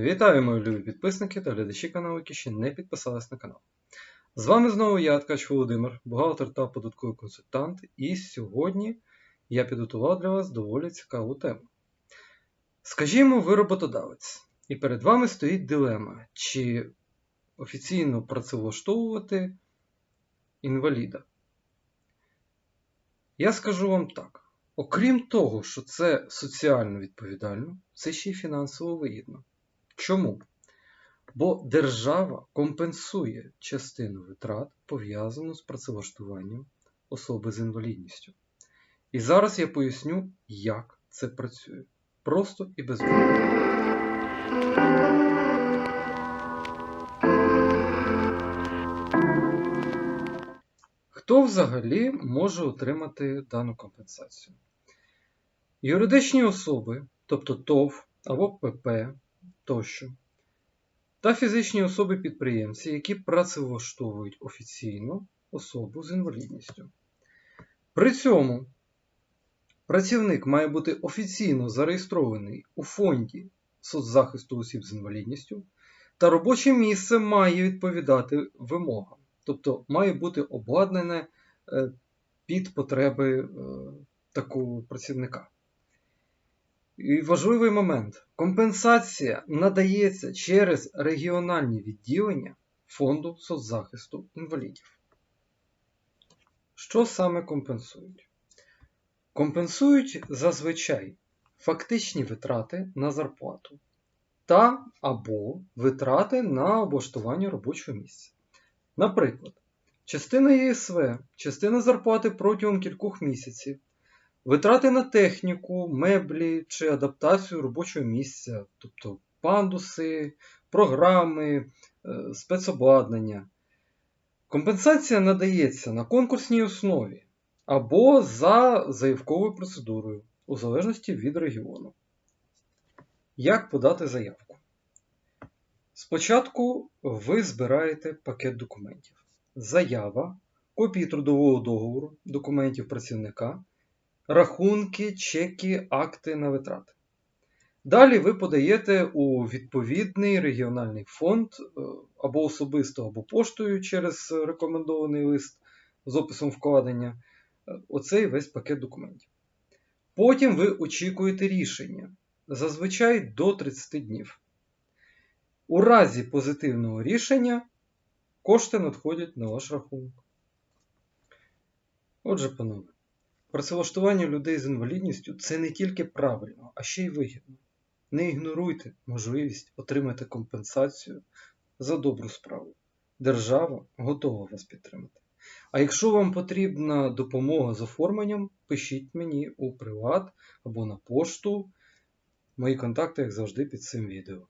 Вітаю, мої любі підписники та глядачі каналу, які ще не підписались на канал. З вами знову я, Ткач Володимир, бухгалтер та податковий консультант, і сьогодні я підготував для вас доволі цікаву тему. Скажімо, ви роботодавець, і перед вами стоїть дилема, чи офіційно працевлаштовувати інваліда. Я скажу вам так: окрім того, що це соціально відповідально, це ще й фінансово вигідно. Чому? Бо держава компенсує частину витрат, пов'язану з працевлаштуванням особи з інвалідністю. І зараз я поясню, як це працює. Просто і без. Хто взагалі може отримати дану компенсацію? Юридичні особи, тобто ТОВ або ПП тощо, та фізичні особи-підприємці, які працевлаштовують офіційно особу з інвалідністю. При цьому працівник має бути офіційно зареєстрований у фонді соцзахисту осіб з інвалідністю, та робоче місце має відповідати вимогам, тобто має бути обладнане е, під потреби е, такого працівника. І важливий момент. Компенсація надається через регіональні відділення Фонду соцзахисту інвалідів. Що саме компенсують? Компенсують зазвичай фактичні витрати на зарплату та або витрати на облаштування робочого місця. Наприклад, частина ЄСВ, частина зарплати протягом кількох місяців. Витрати на техніку, меблі чи адаптацію робочого місця, тобто пандуси, програми, е, спецобладнання. Компенсація надається на конкурсній основі або за заявковою процедурою, у залежності від регіону. Як подати заявку? Спочатку ви збираєте пакет документів. Заява, копії трудового договору, документів працівника рахунки, чеки, акти на витрати. Далі ви подаєте у відповідний регіональний фонд е, або особисто, або поштою через рекомендований лист з описом вкладення е, оцей весь пакет документів. Потім ви очікуєте рішення зазвичай до 30 днів. У разі позитивного рішення кошти надходять на ваш рахунок. Отже, панове. Працевлаштування людей з інвалідністю це не тільки правильно, а ще й вигідно. Не ігноруйте можливість отримати компенсацію за добру справу. Держава готова вас підтримати. А якщо вам потрібна допомога з оформленням, пишіть мені у приват або на пошту. Мої контакти, як завжди, під цим відео.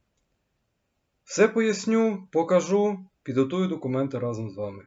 Все поясню, покажу, підготую документи разом з вами.